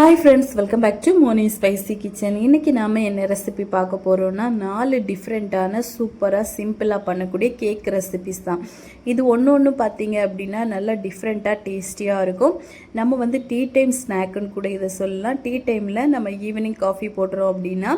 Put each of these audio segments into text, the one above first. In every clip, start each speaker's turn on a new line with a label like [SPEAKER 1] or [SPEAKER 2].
[SPEAKER 1] Hi friends welcome back to Moni spicy kitchen இன்றைக்கி நாம் என்ன ரெசிபி பார்க்க போகிறோம்னா நாலு டிஃப்ரெண்ட்டான சூப்பராக சிம்பிளாக பண்ணக்கூடிய கேக் ரெசிபிஸ் தான். இது ஒன்று ஒன்று பார்த்தீங்க அப்படின்னா நல்லா டிஃப்ரெண்ட்டாக டேஸ்டியாக இருக்கும். நம்ம வந்து டீ டைம் ஸ்நாக்குன்னு கூட இதை சொல்லலாம். டீ டைமில் நம்ம ஈவினிங் காஃபி போடுறோம் அப்படின்னா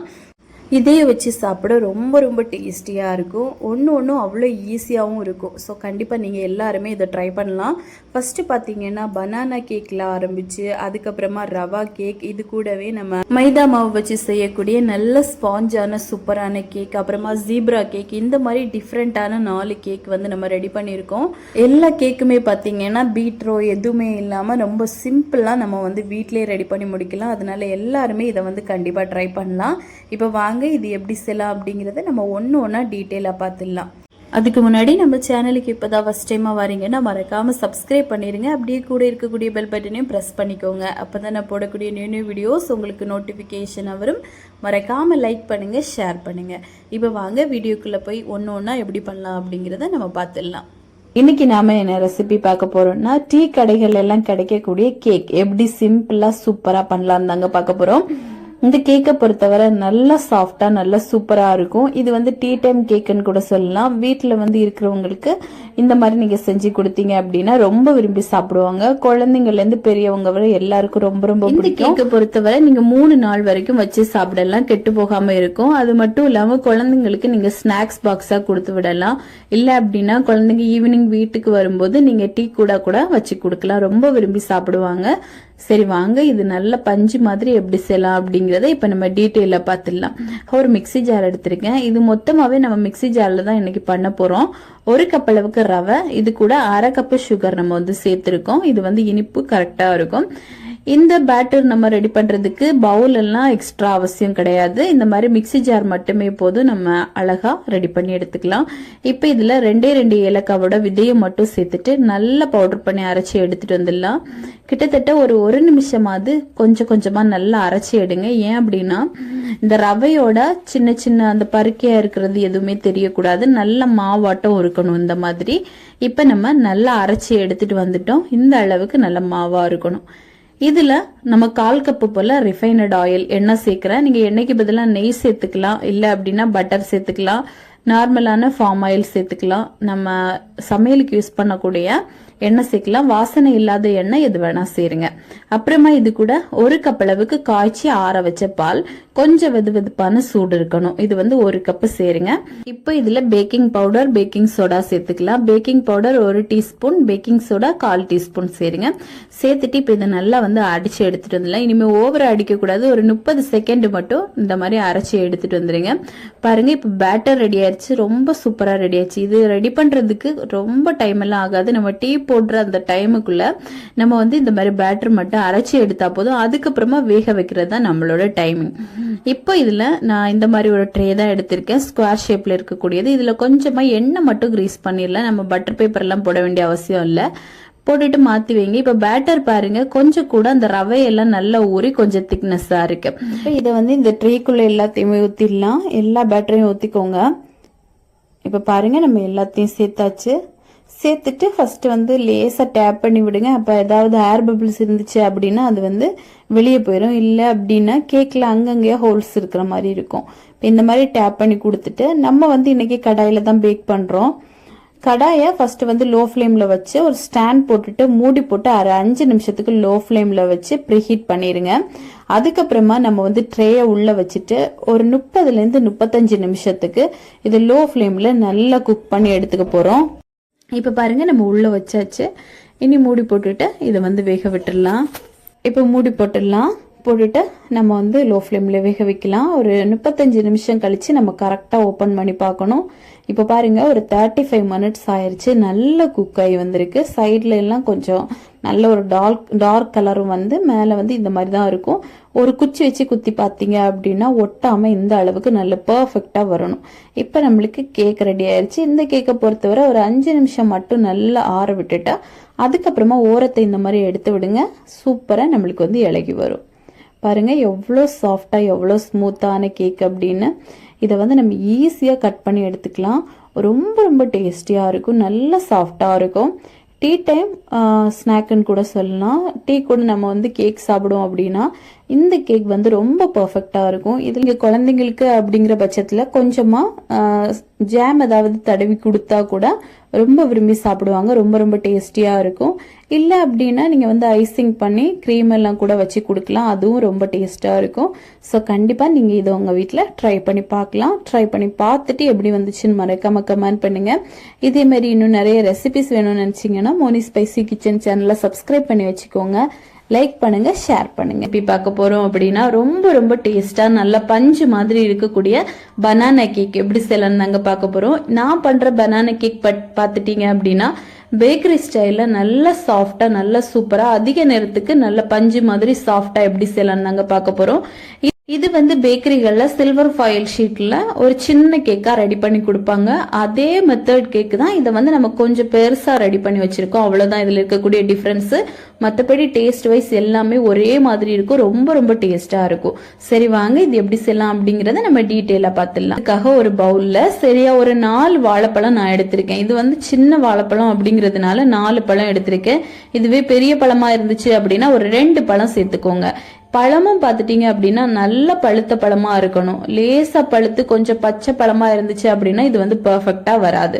[SPEAKER 1] இதையே வச்சு சாப்பிட ரொம்ப ரொம்ப டேஸ்டியாக இருக்கும். ஒன்று ஒன்றும் அவ்வளோ ஈஸியாகவும் இருக்கும். ஸோ கண்டிப்பாக நீங்கள் எல்லாருமே இதை ட்ரை பண்ணலாம். ஃபஸ்ட்டு பார்த்தீங்கன்னா பனானா கேக்கில் ஆரம்பித்து அதுக்கப்புறமா ரவா கேக் இது கூடவே நம்ம மைதா மாவு வச்சு செய்யக்கூடிய நல்ல ஸ்பாஞ்சான சூப்பரான கேக் அப்புறமா ஜீப்ரா கேக் இந்த மாதிரி டிஃப்ரெண்ட்டான நாலு கேக் வந்து நம்ம ரெடி பண்ணியிருக்கோம். எல்லா கேக்குமே பார்த்தீங்கன்னா பீட்ரோ எதுவுமே இல்லாமல் ரொம்ப சிம்பிளாக நம்ம வந்து வீட்டிலே ரெடி பண்ணி முடிக்கலாம். அதனால எல்லாருமே இதை வந்து கண்டிப்பாக ட்ரை பண்ணலாம். இப்போ வாங்க இது எப்படி செய்யலாம் அப்படிங்கிறத நம்ம ஒன்று ஒன்றா டீட்டெயிலாக பார்த்துடலாம். அதுக்கு முன்னாடி நம்ம சேனலுக்கு இப்போ தான் ஃபஸ்ட் டைமாக வரீங்கன்னா மறக்காமல் சப்ஸ்கிரைப் பண்ணிடுங்க அப்படியே கூட இருக்கக்கூடிய பெல் பட்டனையும் ப்ரெஸ் பண்ணிக்கோங்க. அப்போ தான் நான் போடக்கூடிய நியூ நியூ வீடியோஸ் உங்களுக்கு நோட்டிஃபிகேஷன் வரும். மறக்காமல் லைக் பண்ணுங்கள் ஷேர் பண்ணுங்கள் இப்போ வாங்க வீடியோக்குள்ளே போய் ஒன்று ஒன்றா எப்படி பண்ணலாம் அப்படிங்கிறத நம்ம பார்த்துடலாம். இன்னைக்கு நாம என்ன ரெசிபி பார்க்க போறோம்னா டீ கடைகள் எல்லாம் கிடைக்கக்கூடிய கேக் எப்படி சிம்பிளா சூப்பரா பண்ணலாம் தாங்க பார்க்க போறோம். இந்த கேக்கை பொறுத்தவரை நல்லா சாஃப்டா நல்லா சூப்பரா இருக்கும். இது வந்து டீ டைம் கேக்குன்னு கூட சொல்லலாம். வீட்டில் வந்து இருக்கிறவங்களுக்கு இந்த மாதிரி நீங்க செஞ்சு கொடுத்தீங்க அப்படின்னா ரொம்ப விரும்பி சாப்பிடுவாங்க. குழந்தைங்கள்ல இருந்து பெரியவங்க வரை எல்லாருக்கும் ரொம்ப ரொம்ப பிடிக்கும். கேக்கை பொறுத்தவரை நீங்க மூணு நாள் வரைக்கும் வச்சு சாப்பிடலாம். கெட்டு போகாம இருக்கும். அது மட்டும் இல்லாம குழந்தைங்களுக்கு நீங்க ஸ்நாக்ஸ் பாக்ஸா கொடுத்து விடலாம். இல்ல அப்படின்னா குழந்தைங்க ஈவினிங் வீட்டுக்கு வரும்போது நீங்க டீ கூட கூட வச்சு கொடுக்கலாம். ரொம்ப விரும்பி சாப்பிடுவாங்க. சரி வாங்க இது நல்ல பஞ்சு மாதிரி எப்படி செய்யலாம் அப்படிங்கறத இப்ப நம்ம டீட்டெயில பார்த்துடலாம். ஒரு மிக்ஸி ஜார் எடுத்திருக்கேன். இது மொத்தமாவே நம்ம மிக்ஸி ஜார்ல தான் இன்னைக்கு பண்ண போறோம். ஒரு கப் அளவுக்கு ரவை இது கூட அரை கப்பு சுகர் நம்ம வந்து சேர்த்திருக்கோம். இது வந்து இனிப்பு கரெக்டா இருக்கும். இந்த பேட்டர் நம்ம ரெடி பண்றதுக்கு பவுல் எல்லாம் எக்ஸ்ட்ரா அவசியம் கிடையாது. இந்த மாதிரி மிக்ஸி ஜார் மட்டுமே போதும் நம்ம அழகா ரெடி பண்ணி எடுத்துக்கலாம். இப்போ இதுல ரெண்டே ரெண்டு ஏலக்காவோட விதையை மட்டும் சேர்த்துட்டு நல்லா பவுடர் பண்ணி அரைச்சி எடுத்துட்டு வந்துடலாம். கிட்டத்தட்ட ஒரு ஒரு நிமிஷமாவது கொஞ்சம் கொஞ்சமா நல்லா அரைச்சி எடுங்க. ஏன் அப்படின்னா இந்த ரவையோட சின்ன சின்ன அந்த பருக்கையா இருக்கிறது எதுவுமே தெரியக்கூடாது. நல்ல மாவாட்டம் இருக்கணும் இந்த மாதிரி. இப்ப நம்ம நல்லா அரைச்சி எடுத்துட்டு வந்துட்டோம். இந்த அளவுக்கு நல்ல மாவா இருக்கணும். இதுல நம்ம கால் கப்பு போல ரிஃபைனட் ஆயில் எண்ணெய் சேர்க்கிறேன் நீங்க எண்ணெய்க்கு பதிலாக நெய் சேர்த்துக்கலாம். இல்ல அப்படின்னா பட்டர் சேர்த்துக்கலாம். நார்மலான ஃபார்ம் ஆயில் சேர்த்துக்கலாம். நம்ம சமையலுக்கு யூஸ் பண்ணக்கூடிய எண்ணெய் சேர்க்கலாம். வாசனை இல்லாத எண்ணெய் எது வேணா சேருங்க. அப்புறமா இது கூட ஒரு கப் அளவுக்கு காய்ச்சி ஆற வச்ச பால். கொஞ்சம் வெது வெதுப்பான சூடு இருக்கணும். இது வந்து ஒரு கப்பு சேருங்க. இப்போ இதுல பேக்கிங் பவுடர் பேக்கிங் சோடா சேர்த்துக்கலாம். பேக்கிங் பவுடர் ஒரு டீஸ்பூன் பேக்கிங் சோடா கால் டீஸ்பூன் சேருங்க. சேர்த்துட்டு இப்போ இதை நல்லா வந்து அடிச்சு எடுத்துட்டு வந்துடலாம். இனிமே ஓவரா அடிக்க கூடாது ஒரு முப்பது செகண்ட் மட்டும் இந்த மாதிரி அரைச்சி எடுத்துட்டு வந்துருங்க பாருங்க இப்போ பேட்டர் ரெடி ஆயிடுச்சு ரொம்ப சூப்பரா ரெடி ஆயிடுச்சு இது ரெடி பண்றதுக்கு ரொம்ப டைம் எல்லாம் ஆகாது. நம்ம டீ போடுற அந்த டைமுக்குள்ள நம்ம வந்து இந்த மாதிரி பேட்டர் மட்டும் அரைச்சி எடுத்தா போதும். அதுக்கப்புறமா வேக வைக்கிறது தான் நம்மளோட டைமிங் இப்போ இதுல நான் இந்த மாதிரி ஒரு ட்ரே தான் எடுத்திருக்கேன். ஸ்கொயர் ஷேப்ல இருக்கக்கூடியது. இதுல கொஞ்சமா எண்ணெய் மட்டும் கிரீஸ் பண்ணிடலாம். நம்ம பட்டர் பேப்பர் எல்லாம் போட வேண்டிய அவசியம் இல்லை. போட்டுட்டு மாத்தி வைங்க. இப்ப பேட்டர் பாருங்க. கொஞ்சம் கூட அந்த ரவையெல்லாம் நல்லா ஊறி கொஞ்சம் திக்னஸ்ஸா இருக்கு. இப்போ இதை வந்து இந்த ட்ரேக்குள்ள எல்லாத்தையுமே ஊத்திடலாம். எல்லா பேட்டரையும் ஊத்திக்கோங்க. இப்ப பாருங்க நம்ம எல்லாத்தையும் சேர்த்தாச்சு. சேர்த்துட்டு ஃபஸ்ட்டு வந்து லேசாக டேப் பண்ணி விடுங்க. அப்போ ஏதாவது ஏர் பபிள்ஸ் இருந்துச்சு அப்படின்னா அது வந்து வெளியே போயிடும் இல்லை அப்படின்னா கேக்கில் அங்கங்கேயே ஹோல்ஸ் இருக்கிற மாதிரி இருக்கும். இப்போ இந்த மாதிரி டேப் பண்ணி கொடுத்துட்டு நம்ம வந்து இன்றைக்கி கடாயில் தான் பேக் பண்ணுறோம் கடாயை ஃபஸ்ட்டு வந்து லோ ஃப்ளேமில் வச்சு ஒரு ஸ்டாண்ட் போட்டுட்டு மூடி போட்டு அரை அஞ்சு நிமிஷத்துக்கு லோ ஃப்ளேமில் வச்சு ப்ரீஹீட் பண்ணிடுங்க அதுக்கப்புறமா நம்ம வந்து ட்ரேயை உள்ளே வச்சுட்டு ஒரு முப்பதுலேருந்து முப்பத்தஞ்சு நிமிஷத்துக்கு இது லோ ஃப்ளேமில் நல்லா குக் பண்ணி எடுத்துக்க போகிறோம் இப்போ பாருங்கள் நம்ம உள்ளே வச்சாச்சு. இனி மூடி போட்டுட்டு இதை வந்து வேக விட்டுடலாம். இப்போ மூடி போட்டுடலாம். போட்டுட்டு நம்ம வந்து லோ ஃப்ளேமில் வேக வைக்கலாம். ஒரு முப்பத்தஞ்சு நிமிஷம் கழித்து நம்ம கரெக்டாக ஓப்பன் பண்ணி பார்க்கணும். இப்போ பாருங்கள் ஒரு தேர்ட்டி ஃபைவ் மினிட்ஸ் ஆயிடுச்சு நல்ல குக் ஆகி வந்திருக்கு. சைடில் எல்லாம் கொஞ்சம் நல்ல ஒரு டார்க் டார்க் கலரும் வந்து மேலே வந்து இந்த மாதிரி தான் இருக்கும். ஒரு குச்சி வச்சு குத்தி பார்த்தீங்க அப்படின்னா ஒட்டாமல் இந்த அளவுக்கு நல்ல பர்ஃபெக்டாக வரணும். இப்போ நம்மளுக்கு கேக் ரெடி ஆயிடுச்சு இந்த கேக்கை பொறுத்தவரை ஒரு அஞ்சு நிமிஷம் மட்டும் நல்லா ஆற விட்டுட்டா அதுக்கப்புறமா ஓரத்தை இந்த மாதிரி எடுத்து விடுங்க. சூப்பராக நம்மளுக்கு வந்து இலகி வரும். பாருங்க எவ்வளோ சாஃப்டாக எவ்வளோ ஸ்மூத்தான கேக் அப்படின்னு இதை வந்து நம்ம ஈஸியாக கட் பண்ணி எடுத்துக்கலாம். ரொம்ப ரொம்ப டேஸ்டியாக இருக்கும் நல்ல சாஃப்டாக இருக்கும். டீ டைம் ஸ்நாக்குன்னு கூட சொல்லலாம். டீ கூட நம்ம வந்து கேக் சாப்பிடுவோம் அப்படின்னா இந்த கேக் வந்து ரொம்ப பர்ஃபெக்டாக இருக்கும். இது இங்கே குழந்தைங்களுக்கு அப்படிங்கிற பட்சத்தில் கொஞ்சமாக ஜாம் ஏதாவது தடவி கொடுத்தா கூட ரொம்ப விரும்பி சாப்பிடுவாங்க. ரொம்ப ரொம்ப டேஸ்டியாக இருக்கும். இல்லை அப்படின்னா நீங்கள் வந்து ஐசிங் பண்ணி க்ரீம் எல்லாம் கூட வச்சு கொடுக்கலாம். அதுவும் ரொம்ப டேஸ்ட்டாக இருக்கும். ஸோ கண்டிப்பாக நீங்கள் இதை உங்கள் வீட்டில் ட்ரை பண்ணி பார்க்கலாம். ட்ரை பண்ணி பார்த்துட்டு எப்படி வந்துச்சுன்னு மறக்காம கமெண்ட் பண்ணுங்கள் இதேமாரி இன்னும் நிறைய ரெசிபிஸ் வேணும்னு நினச்சிங்கன்னா மோனி ஸ்பைசி கிச்சன் சேனலை சப்ஸ்கிரைப் பண்ணி வச்சுக்கோங்க. லைக் பண்ணுங்க ஷேர் பண்ணுங்க. எப்படி பார்க்க போறோம் அப்படின்னா ரொம்ப ரொம்ப டேஸ்டா நல்ல பஞ்சு மாதிரி இருக்கக்கூடிய பனானா கேக் எப்படி செய்யலாம் நாங்க பார்க்க போறோம். நான் பண்ற பனானா கேக் பார்த்துட்டீங்க அப்படின்னா பேக்கரி ஸ்டைல்ல நல்லா சாஃப்டா நல்லா சூப்பரா அதிக நேரத்துக்கு நல்ல பஞ்சு மாதிரி சாஃப்டா எப்படி செய்யலாம் நாங்கள் பார்க்க போறோம். இது வந்து பேக்கரிகளில் சில்வர் ஃபாயில் ஷீட்டில் ஒரு சின்ன கேக்காக ரெடி பண்ணி கொடுப்பாங்க. அதே மெத்தட் கேக்கு தான் இதை வந்து நம்ம கொஞ்சம் பெருசாக ரெடி பண்ணி வச்சுருக்கோம். அவ்வளோதான் இதில் இருக்கக்கூடிய டிஃப்ரென்ஸு மற்றபடி டேஸ்ட் வைஸ் எல்லாமே ஒரே மாதிரி இருக்கும். ரொம்ப ரொம்ப டேஸ்ட்டாக இருக்கும். சரி வாங்க இது எப்படி செய்யலாம் அப்படிங்கிறத நம்ம டீட்டெயிலாக பார்த்துடலாம். அதுக்காக ஒரு பவுலில் சரியாக ஒரு நாலு வாழைப்பழம் நான் எடுத்திருக்கேன். இது வந்து சின்ன வாழைப்பழம் அப்படிங்கிறதுனால நாலு பழம் எடுத்திருக்கேன். இதுவே பெரிய பழமாக இருந்துச்சு அப்படின்னா ஒரு ரெண்டு பழம் சேர்த்துக்கோங்க. பழமும் பார்த்துட்டீங்க அப்படின்னா நல்ல பழுத்த பழமா இருக்கணும். லேசா பழுத்து கொஞ்சம் பச்சை பழமா இருந்துச்சு அப்படின்னா இது வந்து பர்ஃபெக்டா வராது.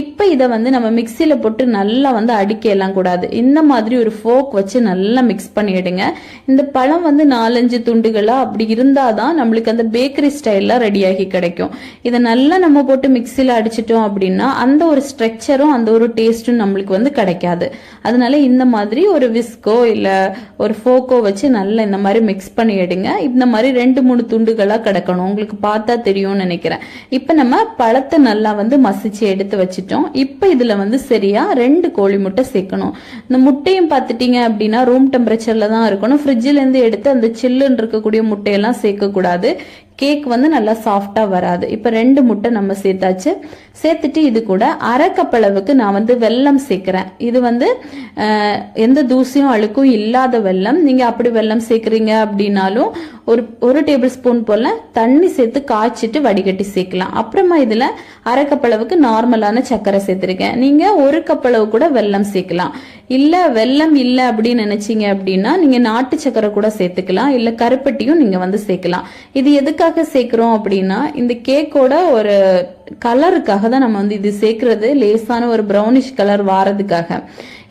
[SPEAKER 1] இப்போ இதை வந்து நம்ம மிக்சியில் போட்டு நல்லா வந்து அடிக்கலாம் கூடாது. இந்த மாதிரி ஒரு ஃபோக் வச்சு நல்லா மிக்ஸ் பண்ணிடுங்க. இந்த பழம் வந்து நாலஞ்சு துண்டுகளா அப்படி இருந்தால் தான் நம்மளுக்கு அந்த பேக்கரி ஸ்டைலில் ரெடியாகி கிடைக்கும். இதை நல்லா நம்ம போட்டு மிக்சியில் அடிச்சிட்டோம் அப்படின்னா அந்த ஒரு ஸ்ட்ரக்சரும் அந்த ஒரு டேஸ்ட்டும் நம்மளுக்கு வந்து கிடைக்காது. அதனால இந்த மாதிரி ஒரு விஸ்கோ இல்லை ஒரு ஃபோக்கோ வச்சு நல்லா இந்த மாதிரி மிக்ஸ் பண்ணி எடுங்க இந்த மாதிரி ரெண்டு மூணு துண்டுகளாக கிடக்கணும். உங்களுக்கு பார்த்தா தெரியும்னு நினைக்கிறேன். இப்போ நம்ம பழத்தை நல்லா வந்து மசிச்சு எடுத்து வச்சு வச்சுட்டோம். இப்போ இதில் வந்து சரியா ரெண்டு கோழி முட்டை சேர்க்கணும். இந்த முட்டையும் பார்த்துட்டீங்க அப்படின்னா ரூம் டெம்பரேச்சரில் தான் இருக்கணும். ஃப்ரிட்ஜிலேருந்து எடுத்து அந்த சில்லுன்னு இருக்கக்கூடிய முட்டையெல்லாம் சேர்க்கக்கூடாது. கேக் வந்து நல்லா சாஃப்டா வராது. இப்போ ரெண்டு முட்டை நம்ம சேர்த்தாச்சு. சேர்த்துட்டு இது கூட அரை அளவுக்கு நான் வந்து வெல்லம் சேர்க்கிறேன். இது வந்து எந்த தூசியும் அழுக்கும் இல்லாத வெல்லம். நீங்க அப்படி வெல்லம் சேர்க்குறீங்க அப்படின்னாலும் ஒரு ஒரு டேபிள் ஸ்பூன் போல தண்ணி சேர்த்து காய்ச்சிட்டு வடிகட்டி சேர்க்கலாம். அப்புறமா இதுல அரை அளவுக்கு நார்மலான சர்க்கரை சேர்த்திருக்கேன். நீங்க ஒரு கப் அளவு கூட வெல்லம் சேர்க்கலாம். இல்ல வெல்லம் இல்ல அப்படின்னு நினைச்சீங்க அப்படின்னா நீங்க நாட்டு சக்கரை கூட சேர்த்துக்கலாம். இல்ல கருப்பட்டியும் நீங்க வந்து சேர்க்கலாம். இது எதுக்காக சேர்க்கிறோம் அப்படின்னா இந்த கேக்கோட ஒரு கலருக்காக தான் நம்ம வந்து இது சேர்க்கறது. லேசான ஒரு ப்ரௌனிஷ் கலர் வாரதுக்காக.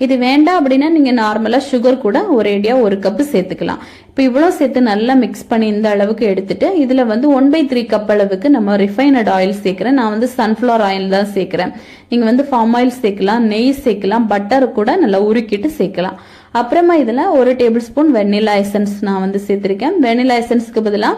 [SPEAKER 1] இது வேண்டாம் அப்படின்னா நீங்க நார்மலா சுகர் கூட ஒரேடியா ஒரு கப் சேர்த்துக்கலாம். இப்போ இவ்வளோ சேர்த்து நல்லா மிக்ஸ் பண்ணி இந்த அளவுக்கு எடுத்துட்டு இதில் வந்து ஒன் பை த்ரீ கப் அளவுக்கு நம்ம ரிஃபைனட் ஆயில் சேர்க்குறேன். நான் வந்து சன்ஃப்ளவர் ஆயில் தான் சேர்க்குறேன். நீங்கள் வந்து ஃபார்ம் ஆயில் சேர்க்கலாம் நெய் சேர்க்கலாம் பட்டர் கூட நல்லா உருக்கிட்டு சேர்க்கலாம். அப்புறமா இதில் ஒரு டேபிள் ஸ்பூன் வெண்ணிலா எசன்ஸ் நான் வந்து சேர்த்துருக்கேன். வெண்ணிலா எசன்ஸ்க்கு பதிலாக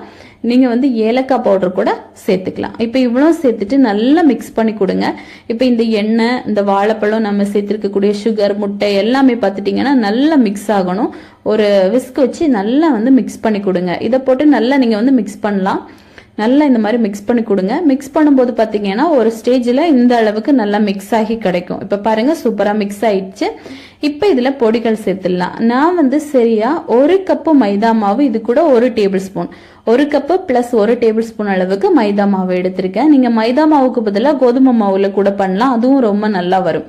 [SPEAKER 1] நீங்கள் வந்து ஏலக்காய் பவுடர் கூட சேர்த்துக்கலாம். இப்போ இவ்வளோ சேர்த்துட்டு நல்லா மிக்ஸ் பண்ணி கொடுங்க. இப்போ இந்த எண்ணெய் இந்த வாழைப்பழம் நம்ம சேர்த்துருக்கக்கூடிய சுகர் முட்டை எல்லாமே பார்த்துட்டிங்கன்னா நல்லா மிக்ஸ் ஆகணும். ஒரு விஸ்க் வச்சு நல்லா வந்து மிக்ஸ் பண்ணி கொடுங்க. இதை போட்டு நல்லா நீங்கள் வந்து மிக்ஸ் பண்ணலாம். நல்லா இந்த மாதிரி மிக்ஸ் பண்ணி கொடுங்க. மிக்ஸ் பண்ணும்போது பார்த்தீங்கன்னா ஒரு ஸ்டேஜில் இந்த அளவுக்கு நல்லா மிக்ஸ் ஆகி கிடைக்கும். இப்போ பாருங்க சூப்பராக மிக்ஸ் ஆயிடுச்சு. இப்போ இதில் பொடிகள் சேர்த்துடலாம். நான் வந்து சரியா ஒரு கப்பு மைதா மாவு இது கூட ஒரு டேபிள் ஸ்பூன் ஒரு கப்பு ப்ளஸ் ஒரு டேபிள் ஸ்பூன் அளவுக்கு மைதா மாவு எடுத்திருக்கேன். நீங்கள் மைதா மாவுக்கு பதிலாக கோதுமை மாவில் கூட பண்ணலாம். அதுவும் ரொம்ப நல்லா வரும்.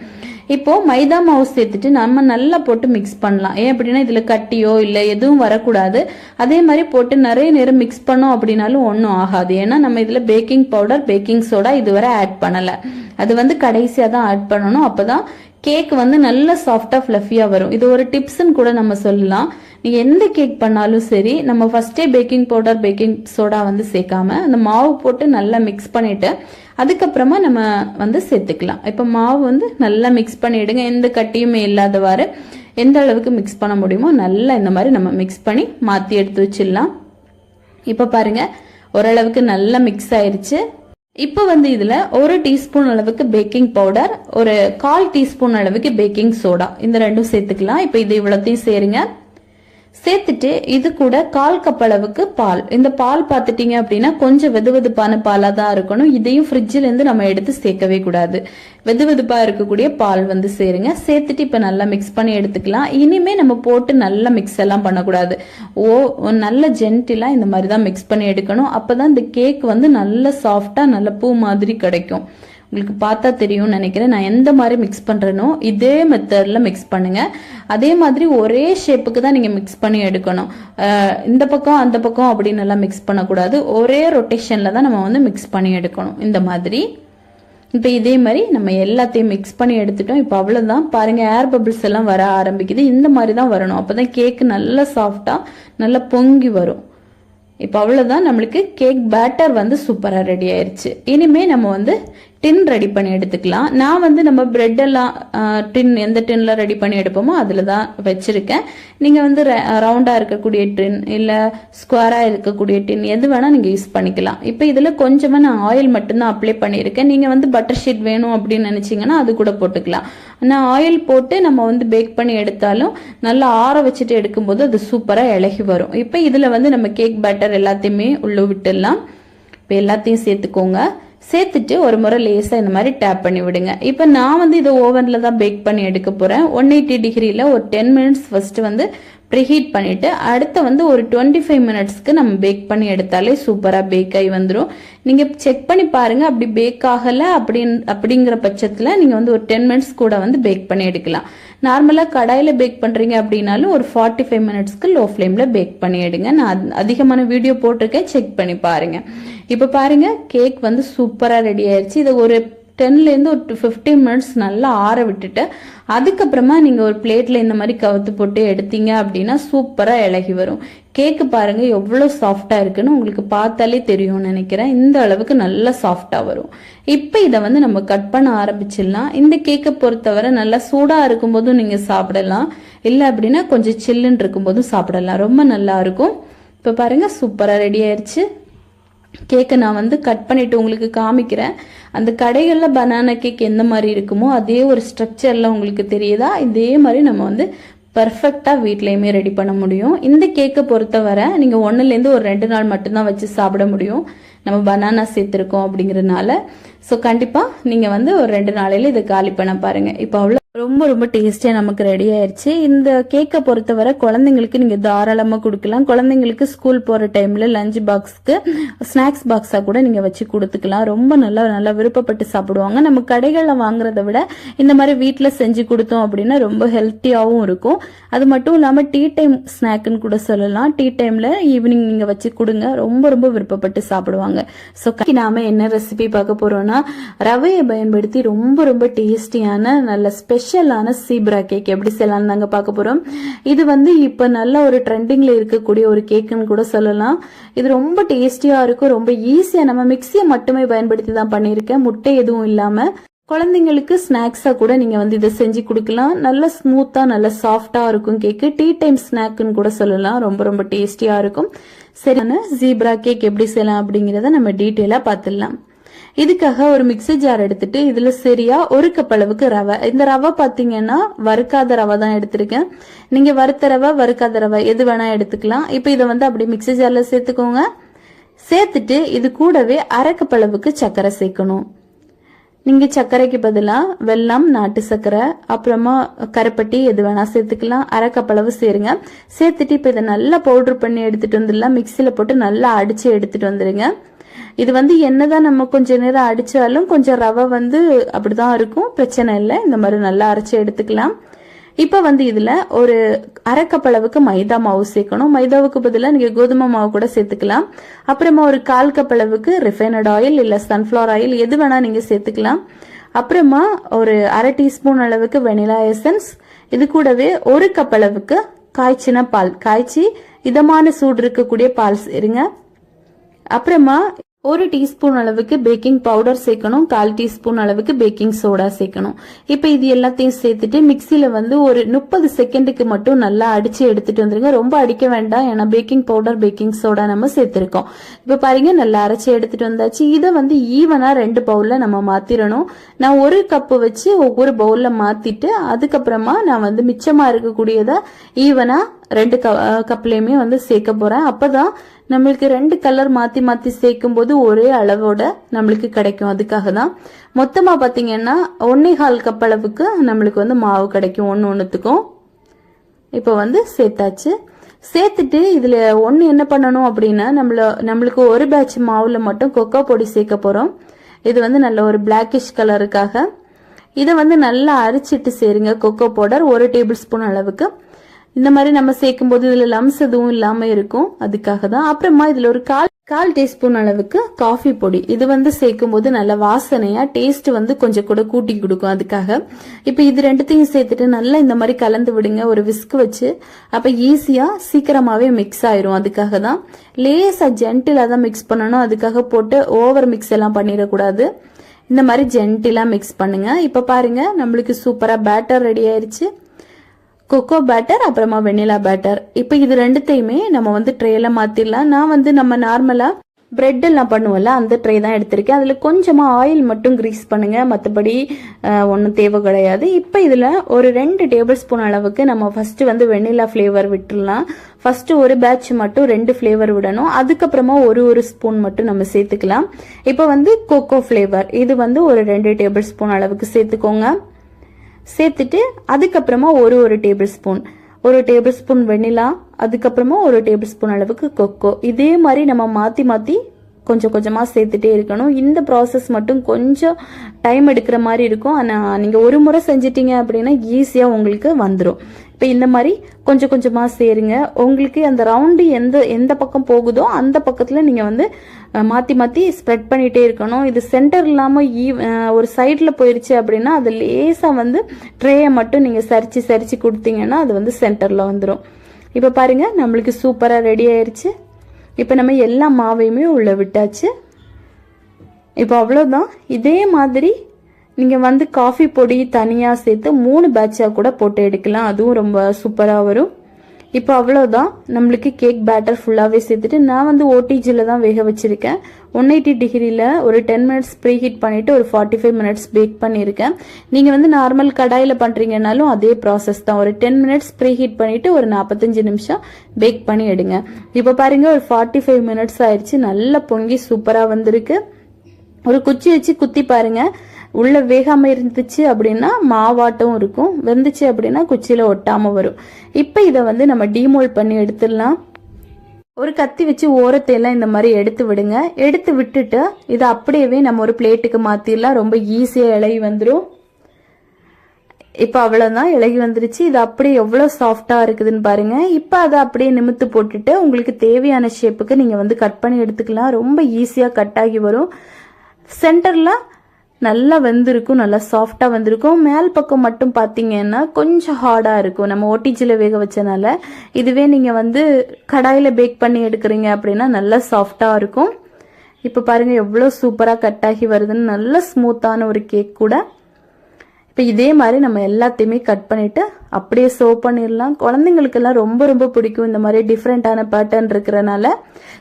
[SPEAKER 1] இப்போ மைதா மாவு சேர்த்துட்டு நம்ம நல்லா போட்டு மிக்ஸ் பண்ணலாம். ஏன் அப்படின்னா இதுல கட்டியோ இல்லை எதுவும் வரக்கூடாது. அதே மாதிரி போட்டு நிறைய நேரம் மிக்ஸ் பண்ணோம் அப்படின்னாலும் ஒன்றும் ஆகாது. ஏன்னா நம்ம இதுல பேக்கிங் பவுடர் பேக்கிங் சோடா இதுவரை ஆட் பண்ணல. அது வந்து கடைசியா தான் ஆட் பண்ணணும். அப்பதான் கேக் வந்து நல்ல சாஃப்டாக ஃப்ளஃபியாக வரும். இது ஒரு டிப்ஸ்ன்னு கூட நம்ம சொல்லலாம். நீங்கள் எந்த கேக் பண்ணாலும் சரி நம்ம ஃபஸ்ட்டே பேக்கிங் பவுடர் பேக்கிங் சோடா வந்து சேர்க்காம அந்த மாவு போட்டு நல்லா மிக்ஸ் பண்ணிட்டு அதுக்கப்புறமா நம்ம வந்து சேர்த்துக்கலாம். இப்போ மாவு வந்து நல்லா மிக்ஸ் பண்ணிவிடுங்க எந்த கட்டியுமே இல்லாதவாறு எந்த அளவுக்கு மிக்ஸ் பண்ண முடியுமோ நல்லா இந்த மாதிரி நம்ம மிக்ஸ் பண்ணி மாற்றி எடுத்து வச்சிடலாம். இப்போ பாருங்கள் ஓரளவுக்கு நல்லா மிக்ஸ் ஆயிடுச்சு இப்போ வந்து இதில் ஒரு டீஸ்பூன் அளவுக்கு பேக்கிங் பவுடர் ஒரு கால் டீஸ்பூன் அளவுக்கு பேக்கிங் சோடா இந்த ரெண்டும் சேர்த்துக்கலாம். இப்போ இது இவ்வளோத்தையும் சேருங்க. சேர்த்துட்டு இது கூட கால் கப் அளவுக்கு பால். இந்த பால் பார்த்துட்டீங்க அப்படின்னா கொஞ்சம் வெது வெதுப்பான பாலாக தான் இருக்கணும். இதையும் ஃப்ரிட்ஜிலேருந்து நம்ம எடுத்து சேர்க்கவே கூடாது. வெது வெதுப்பாக இருக்கக்கூடிய பால் வந்து சேருங்க. சேர்த்துட்டு இப்போ நல்லா மிக்ஸ் பண்ணி எடுத்துக்கலாம். இனிமே நம்ம போட்டு நல்லா மிக்ஸ் எல்லாம் பண்ணக்கூடாது. ஓ நல்ல ஜென்டிலாக இந்த மாதிரி தான் மிக்ஸ் பண்ணி எடுக்கணும். அப்போ தான் இந்த கேக் வந்து நல்ல சாஃப்டாக நல்ல பூ மாதிரி கிடைக்கும். உங்களுக்கு பார்த்தா தெரியும்னு நினைக்கிறேன். நான் எந்த மாதிரி மிக்ஸ் பண்ணுறேனோ இதே மெத்தடில் மிக்ஸ் பண்ணுங்கள் அதே மாதிரி ஒரே ஷேப்புக்கு தான் நீங்கள் மிக்ஸ் பண்ணி எடுக்கணும். இந்த பக்கம் அந்த பக்கம் அப்படின்னு எல்லாம் மிக்ஸ் பண்ணக்கூடாது. ஒரே ரொட்டேஷனில் தான் நம்ம வந்து மிக்ஸ் பண்ணி எடுக்கணும். இந்த மாதிரி. இப்போ இதே மாதிரி நம்ம எல்லாத்தையும் மிக்ஸ் பண்ணி எடுத்துட்டோம். இப்போ அவ்வளோதான் பாருங்கள் ஏர் பபிள்ஸ் எல்லாம் வர ஆரம்பிக்குது. இந்த மாதிரி தான் வரணும். அப்போ தான் கேக்கு நல்லா சாஃப்டாக நல்லா பொங்கி வரும். இப்போ அவ்வளோதான் நம்மளுக்கு கேக் பேட்டர் வந்து சூப்பராக ரெடி ஆயிடுச்சு இனிமே நம்ம வந்து டின் ரெடி பண்ணி எடுத்துக்கலாம். நான் வந்து நம்ம பிரெட் எல்லாம் டின் எந்த டின்ல ரெடி பண்ணி எடுப்போமோ அதில் தான் வச்சுருக்கேன். நீங்கள் வந்து ரவுண்டாக இருக்கக்கூடிய டின் இல்லை ஸ்கொயராக இருக்கக்கூடிய டின் எது வேணால் நீங்கள் யூஸ் பண்ணிக்கலாம். இப்போ இதில் கொஞ்சமாக நான் ஆயில் மட்டும்தான் அப்ளை பண்ணியிருக்கேன். நீங்கள் வந்து பட்டர் ஷீட் வேணும் அப்படின்னு நினச்சிங்கன்னா அது கூட போட்டுக்கலாம். நான் ஆயில் போட்டு நம்ம வந்து பேக் பண்ணி எடுத்தாலும் நல்லா ஆற வச்சுட்டு எடுக்கும்போது அது சூப்பராக இலகி வரும். இப்போ இதில் வந்து நம்ம கேக் பேட்டர் எல்லாத்தையுமே உள்ள விட்டுடலாம். இப்போ எல்லாத்தையும் சேர்த்துக்கோங்க. சேர்த்துட்டு ஒரு முறை லேசாக இந்த மாதிரி டேப் பண்ணி விடுங்க. இப்போ நான் வந்து இதை ஓவனில் தான் பேக் பண்ணி எடுக்க போகிறேன் ஒன் எயிட்டி டிகிரியில் ஒரு டென் மினிட்ஸ் ஃபஸ்ட்டு வந்து ப்ரீஹீட் பண்ணிவிட்டு அடுத்து வந்து ஒரு டுவெண்ட்டி ஃபைவ் மினிட்ஸ்க்கு நம்ம பேக் பண்ணி எடுத்தாலே சூப்பராக பேக் ஆகி வந்துடும் நீங்கள் செக் பண்ணி பாருங்கள் அப்படி பேக் ஆகலை அப்படின் அப்படிங்கிற பட்சத்தில் நீங்கள் வந்து ஒரு டென் மினிட்ஸ் கூட வந்து பேக் பண்ணி எடுக்கலாம். நார்மலாக கடாயில் பேக் பண்ணுறீங்க அப்படின்னாலும் ஒரு ஃபார்ட்டி ஃபைவ் மினிட்ஸ்க்கு லோ ஃப்ளேமில் பேக் பண்ணிவிடுங்க நான் அதிகமான வீடியோ போட்டிருக்கேன். செக் பண்ணி பாருங்கள் இப்போ பாருங்கள் கேக் வந்து சூப்பராக ரெடி ஆயிடுச்சு இதை ஒரு டென்லேருந்து ஒரு ஃபிஃப்டீன் மினிட்ஸ் நல்லா ஆற விட்டுட்டு அதுக்கப்புறமா நீங்கள் ஒரு பிளேட்டில் இந்த மாதிரி கவுத்து போட்டு எடுத்தீங்க அப்படின்னா சூப்பராக இலகி வரும். கேக்கு பாருங்க எவ்வளோ சாஃப்டாக இருக்குன்னு உங்களுக்கு பார்த்தாலே தெரியும்னு நினைக்கிறேன். இந்த அளவுக்கு நல்லா சாஃப்டாக வரும். இப்போ இதை வந்து நம்ம கட் பண்ண ஆரம்பிச்சிடலாம். இந்த கேக்கை பொறுத்தவரை நல்லா சூடாக இருக்கும்போதும் நீங்கள் சாப்பிடலாம். இல்லை அப்படின்னா கொஞ்சம் சில்லுன்னு இருக்கும்போதும் சாப்பிடலாம். ரொம்ப நல்லா இருக்கும். இப்போ பாருங்க சூப்பராக ரெடி ஆயிடுச்சு கேக்கை நான் வந்து கட் பண்ணிட்டு உங்களுக்கு காமிக்கிறேன். அந்த கடைகளில் பனானா கேக் எந்த மாதிரி இருக்குமோ அதே ஒரு ஸ்ட்ரக்சரில் உங்களுக்கு தெரியுதா? இதே மாதிரி நம்ம வந்து பர்ஃபெக்டாக வீட்லேயுமே ரெடி பண்ண முடியும். இந்த கேக்கை பொறுத்தவரை நீங்கள் ஒன்றுலேருந்து ஒரு ரெண்டு நாள் மட்டும்தான் வச்சு சாப்பிட முடியும். நம்ம பனானா சேர்த்துருக்கோம் அப்படிங்கிறதுனால. ஸோ கண்டிப்பாக நீங்கள் வந்து ஒரு ரெண்டு நாளையில இதை காலி பண்ண பாருங்கள் இப்போ அவ்வளோ ரொம்ப ரொம்ப டேஸ்டியாக நமக்கு ரெடி ஆயிடுச்சு இந்த கேக்கை பொறுத்தவரை குழந்தைங்களுக்கு நீங்கள் தாராளமாக கொடுக்கலாம். குழந்தைங்களுக்கு ஸ்கூல் போகிற டைமில் லஞ்ச் பாக்ஸ்க்கு ஸ்நாக்ஸ் பாக்ஸாக கூட நீங்கள் வச்சு கொடுத்துக்கலாம். ரொம்ப நல்லா நல்லா விருப்பப்பட்டு சாப்பிடுவாங்க. நம்ம கடைகளில் வாங்குறத விட இந்த மாதிரி வீட்டில் செஞ்சு கொடுத்தோம் அப்படின்னா ரொம்ப ஹெல்த்தியாகவும் இருக்கும். அது மட்டும் இல்லாமல் டீ டைம் ஸ்நாக்குன்னு கூட சொல்லலாம். டீ டைமில் ஈவினிங் நீங்கள் வச்சு கொடுங்க. ரொம்ப ரொம்ப விருப்பப்பட்டு சாப்பிடுவாங்க. ஸோ நாம என்ன ரெசிபி பார்க்க போகிறோம்னா ரவையை பயன்படுத்தி ரொம்ப ரொம்ப டேஸ்டியான நல்ல ஸ்பெஷல் ஸ்பெஷலான சீப்ரா கேக் எப்படி செய்யலாம்னு நாங்கள் பார்க்க போகிறோம் இது வந்து இப்போ நல்ல ஒரு ட்ரெண்டிங்கில் இருக்கக்கூடிய ஒரு கேக்குன்னு கூட சொல்லலாம். இது ரொம்ப டேஸ்டியாக இருக்கும் ரொம்ப ஈஸியாக நம்ம மிக்சியை மட்டுமே பயன்படுத்தி தான் பண்ணியிருக்கேன். முட்டை எதுவும் இல்லாமல் குழந்தைங்களுக்கு ஸ்நாக்ஸா கூட நீங்க வந்து இதை செஞ்சு கொடுக்கலாம். நல்ல ஸ்மூத்தா நல்ல சாஃப்டா இருக்கும் கேக்கு டீ டைம் ஸ்நாக்னு கூட சொல்லலாம். ரொம்ப ரொம்ப டேஸ்டியா இருக்கும். சரியான ஜீப்ரா கேக் எப்படி செய்யலாம் அப்படிங்கறத நம்ம டீட்டெயிலா பார்த்துடலாம். இதுக்காக ஒரு மிக்ஸி ஜார் எடுத்துட்டு இதுல சரியா ஒரு கப் அளவுக்கு ரவை. இந்த ரவை பாத்தீங்கன்னா வறுக்காத ரவை தான் எடுத்திருக்கேன். நீங்க வறுத்த ரவை வறுக்காத ரவை எது வேணா எடுத்துக்கலாம். இப்போ இதை வந்து அப்படி மிக்ஸி ஜார்ல சேர்த்துக்கோங்க. சேர்த்துட்டு இது கூடவே அரைக்கப்பளவுக்கு அளவுக்கு சர்க்கரை சேர்க்கணும். நீங்க சர்க்கரைக்கு பதிலா வெல்லம் நாட்டு சர்க்கரை அப்புறமா கருப்பட்டி எது வேணா சேர்த்துக்கலாம். அரைக்கப்பளவு அளவு சேருங்க. சேர்த்துட்டு இப்போ இதை நல்லா பவுடர் பண்ணி எடுத்துட்டு வந்துடலாம். மிக்சியில போட்டு நல்லா அடிச்சு எடுத்துட்டு வந்துருங்க இது வந்து என்னதான் நம்ம கொஞ்ச நேரம் அடிச்சாலும் கொஞ்சம் ரவை வந்து அப்படிதான் இருக்கும். பிரச்சனை இல்லை. இந்த மாதிரி நல்லா அரைச்சி எடுத்துக்கலாம். இப்போ வந்து இதுல ஒரு அரை அளவுக்கு மைதா மாவு சேர்க்கணும். மைதாவுக்கு பதிலாக நீங்க கோதுமை மாவு கூட சேர்த்துக்கலாம். அப்புறமா ஒரு கால் கப் அளவுக்கு ரிஃபைனட் ஆயில் இல்ல சன்ஃப்ளவர் ஆயில் எது வேணா நீங்க சேர்த்துக்கலாம். அப்புறமா ஒரு அரை டீஸ்பூன் அளவுக்கு வெனிலா எசன்ஸ் இது கூடவே ஒரு கப் அளவுக்கு காய்ச்சின பால். காய்ச்சி இதமான சூடு இருக்கக்கூடிய பால் சேருங்க. அப்புறமா ஒரு டீஸ்பூன் அளவுக்கு பேக்கிங் பவுடர் சேர்க்கணும் கால் டீஸ்பூன் அளவுக்கு பேக்கிங் சோடா சேர்க்கணும். இப்போ இது எல்லாத்தையும் சேர்த்துட்டு மிக்சியில் வந்து ஒரு முப்பது செகண்டுக்கு மட்டும் நல்லா அடிச்சு எடுத்துட்டு வந்துருங்க. ரொம்ப அடிக்க வேண்டாம் ஏன்னா பேக்கிங் பவுடர் பேக்கிங் சோடா நம்ம சேர்த்துருக்கோம். இப்போ பாருங்க நல்லா அரைச்சி எடுத்துட்டு வந்தாச்சு. இதை வந்து ஈவனாக ரெண்டு பவுலில் நம்ம மாத்திரணும். நான் ஒரு கப்பு வச்சு ஒவ்வொரு பவுலில் மாத்திட்டு அதுக்கப்புறமா நான் வந்து மிச்சமாக இருக்கக்கூடியதை ஈவனாக ரெண்டு க கப்லேயுமே வந்து சேர்க்க போகிறேன் அப்போ தான் நம்மளுக்கு ரெண்டு கலர் மாத்தி மாத்தி சேர்க்கும் போது ஒரே அளவோட நம்மளுக்கு கிடைக்கும். அதுக்காக தான் மொத்தமா பாத்தீங்கன்னா ஒன்னே கால் கப் அளவுக்கு நம்மளுக்கு வந்து மாவு கிடைக்கும். ஒன்று ஒன்றுத்துக்கும் இப்போ வந்து சேர்த்தாச்சு. சேர்த்துட்டு இதில் ஒன்று என்ன பண்ணணும் அப்படின்னா நம்மள நம்மளுக்கு ஒரு பேட்ச் மாவில் மட்டும் கொக்கோ பொடி சேர்க்க போகிறோம் இது வந்து நல்ல ஒரு பிளாக்கிஷ் கலருக்காக இதை வந்து நல்லா அரைச்சிட்டு சேருங்க. கொக்கோ பவுடர் ஒரு டேபிள் ஸ்பூன் அளவுக்கு. இந்த மாதிரி நம்ம சேர்க்கும் போது இதுல லம்ஸ் எதுவும் இல்லாம இருக்கும். அதுக்காக தான். அப்புறமா இதுல ஒரு கால் கால் டீஸ்பூன் அளவுக்கு காஃபி பொடி. இது வந்து சேர்க்கும் போது நல்ல வாசனையா டேஸ்ட் வந்து கொஞ்சம் கூட கூட்டி கொடுக்கும் அதுக்காக. இப்போ இது ரெண்டுத்தையும் சேர்த்துட்டு நல்லா இந்த மாதிரி கலந்து விடுங்க. ஒரு விஸ்க் வச்சு. அப்ப ஈஸியா சீக்கிரமாவே மிக்ஸ் ஆயிரும் அதுக்காக தான். லேசா ஜென்டிலா தான் மிக்ஸ் பண்ணணும். அதுக்காக போட்டு ஓவர் மிக்ஸ் எல்லாம் பண்ணிடக்கூடாது. இந்த மாதிரி ஜென்டிலா மிக்ஸ் பண்ணுங்க. இப்ப பாருங்க நம்மளுக்கு சூப்பரா பேட்டர் ரெடி ஆயிருச்சு. கொக்கோ பேட்டர் அப்புறமா வெண்ணிலா பேட்டர் இப்போ இது ரெண்டுத்தையுமே நம்ம வந்து ட்ரேல மாத்திரலாம். நான் வந்து நம்ம நார்மலா பிரெட் எல்லாம் பண்ணுவோம்ல அந்த ட்ரே தான் எடுத்திருக்கேன். அதில் கொஞ்சமாக ஆயில் மட்டும் கிரீஸ் பண்ணுங்க. மற்றபடி ஒன்றும் தேவை கிடையாது. இப்போ இதில் ஒரு ரெண்டு டேபிள் ஸ்பூன் அளவுக்கு நம்ம ஃபர்ஸ்ட் வந்து வெண்ணிலா ஃப்ளேவர் விட்டுடலாம். ஃபர்ஸ்ட் ஒரு பேட்ச் மட்டும் ரெண்டு ஃப்ளேவர் விடணும். அதுக்கப்புறமா ஒரு ஒரு ஸ்பூன் மட்டும் நம்ம சேர்த்துக்கலாம். இப்போ வந்து கோகோ ஃப்ளேவர் இது வந்து ஒரு ரெண்டு டேபிள் ஸ்பூன் அளவுக்கு சேர்த்துக்கோங்க. சேர்த்துட்டு அதுக்கப்புறமா ஒரு ஒரு டேபிள் ஸ்பூன் ஒரு டேபிள் ஸ்பூன் வெண்ணிலா அதுக்கப்புறமா ஒரு டேபிள் ஸ்பூன் அளவுக்கு கொக்கோ. இதே மாதிரி நம்ம மாற்றி மாற்றி கொஞ்சம் கொஞ்சமாக சேர்த்துட்டே இருக்கணும். இந்த ப்ராசஸ் மட்டும் கொஞ்சம் டைம் எடுக்கிற மாதிரி இருக்கும். ஆனால் நீங்கள் ஒரு முறை செஞ்சிட்டீங்க அப்படின்னா ஈஸியாக உங்களுக்கு வந்துடும் இப்போ இந்த மாதிரி கொஞ்சம் கொஞ்சமாக சேருங்க. உங்களுக்கு அந்த ரவுண்டு எந்த எந்த பக்கம் போகுதோ அந்த பக்கத்தில் நீங்கள் வந்து மாற்றி மாற்றி ஸ்ப்ரெட் பண்ணிகிட்டே இருக்கணும். இது சென்டர் இல்லாமல் ஈ ஒரு சைடில் போயிடுச்சு அப்படின்னா அது லேசாக வந்து ட்ரேயை மட்டும் நீங்கள் சரிச்சு சரிச்சு கொடுத்தீங்கன்னா அது வந்து சென்டரில் வந்துடும் இப்போ பாருங்கள் நம்மளுக்கு சூப்பராக ரெடி ஆயிடுச்சு இப்போ நம்ம எல்லா மாவையுமே உள்ளே விட்டாச்சு. இப்போ அவ்வளோதான் இதே மாதிரி நீங்கள் வந்து காஃபி பொடி தனியாக சேர்த்து மூணு பேட்சாக கூட போட்டு எடுக்கலாம். அதுவும் ரொம்ப சூப்பராக வரும். இப்போ அவ்வளோதான் நம்மளுக்கு கேக் பேட்டர் ஃபுல்லாகவே சேர்த்துட்டு நான் வந்து ஓடிஜியில் தான் வேக வச்சுருக்கேன். ஒன் எயிட்டி டிகிரியில் ஒரு டென் மினிட்ஸ் ப்ரீ ஹீட் பண்ணிவிட்டு ஒரு ஃபார்ட்டி ஃபைவ் மினிட்ஸ் பேக் பண்ணியிருக்கேன். நீங்கள் வந்து நார்மல் கடாயில் பண்ணுறீங்கனாலும் அதே ப்ராசஸ் தான். ஒரு டென் மினிட்ஸ் ப்ரீ ஹீட் பண்ணிவிட்டு ஒரு நாற்பத்தஞ்சு நிமிஷம் பேக் பண்ணி எடுங்க. இப்போ பாருங்கள் ஒரு ஃபார்ட்டி ஃபைவ் மினிட்ஸ் ஆயிடுச்சு நல்லா பொங்கி சூப்பராக வந்திருக்கு. ஒரு குச்சி வச்சு குத்தி பாருங்கள் உள்ளே வேகாமல் இருந்துச்சு அப்படின்னா மாவாட்டம் இருக்கும். வெந்துச்சு அப்படின்னா குச்சியில் ஒட்டாமல் வரும். இப்போ இதை வந்து நம்ம டீமோல் பண்ணி எடுத்துடலாம். ஒரு கத்தி வச்சு ஓரத்தை எல்லாம் இந்த மாதிரி எடுத்து விடுங்க. எடுத்து விட்டுட்டு இதை அப்படியே நம்ம ஒரு பிளேட்டுக்கு மாற்றிடலாம் ரொம்ப ஈஸியாக இலகி வந்துடும் இப்போ அவ்வளோதான் இலகி வந்துருச்சு. இது அப்படியே எவ்வளோ சாஃப்டாக இருக்குதுன்னு பாருங்கள் இப்போ அதை அப்படியே நிமித்து போட்டுட்டு உங்களுக்கு தேவையான ஷேப்புக்கு நீங்கள் வந்து கட் பண்ணி எடுத்துக்கலாம். ரொம்ப ஈஸியாக கட் ஆகி வரும். சென்டரில் நல்லா வெந்திருக்கும் நல்லா சாஃப்டாக வந்திருக்கும். மேல் பக்கம் மட்டும் பார்த்தீங்கன்னா கொஞ்சம் ஹார்டாக இருக்கும். நம்ம ஓட்டிச்சியில் வேக வச்சனால இதுவே நீங்கள் வந்து கடாயில் பேக் பண்ணி எடுக்கிறீங்க அப்படின்னா நல்லா சாஃப்டாக இருக்கும். இப்போ பாருங்கள் எவ்வளோ சூப்பராக கட் ஆகி வருதுன்னு. நல்ல ஸ்மூத்தான ஒரு கேக் கூட. இப்போ இதே மாதிரி நம்ம எல்லாத்தையுமே கட் பண்ணிவிட்டு அப்படியே சோ பண்ணிடலாம் குழந்தைங்களுக்கெல்லாம் ரொம்ப ரொம்ப பிடிக்கும் இந்த மாதிரி டிஃப்ரெண்ட்டான பேட்டர்ன் இருக்கிறனால.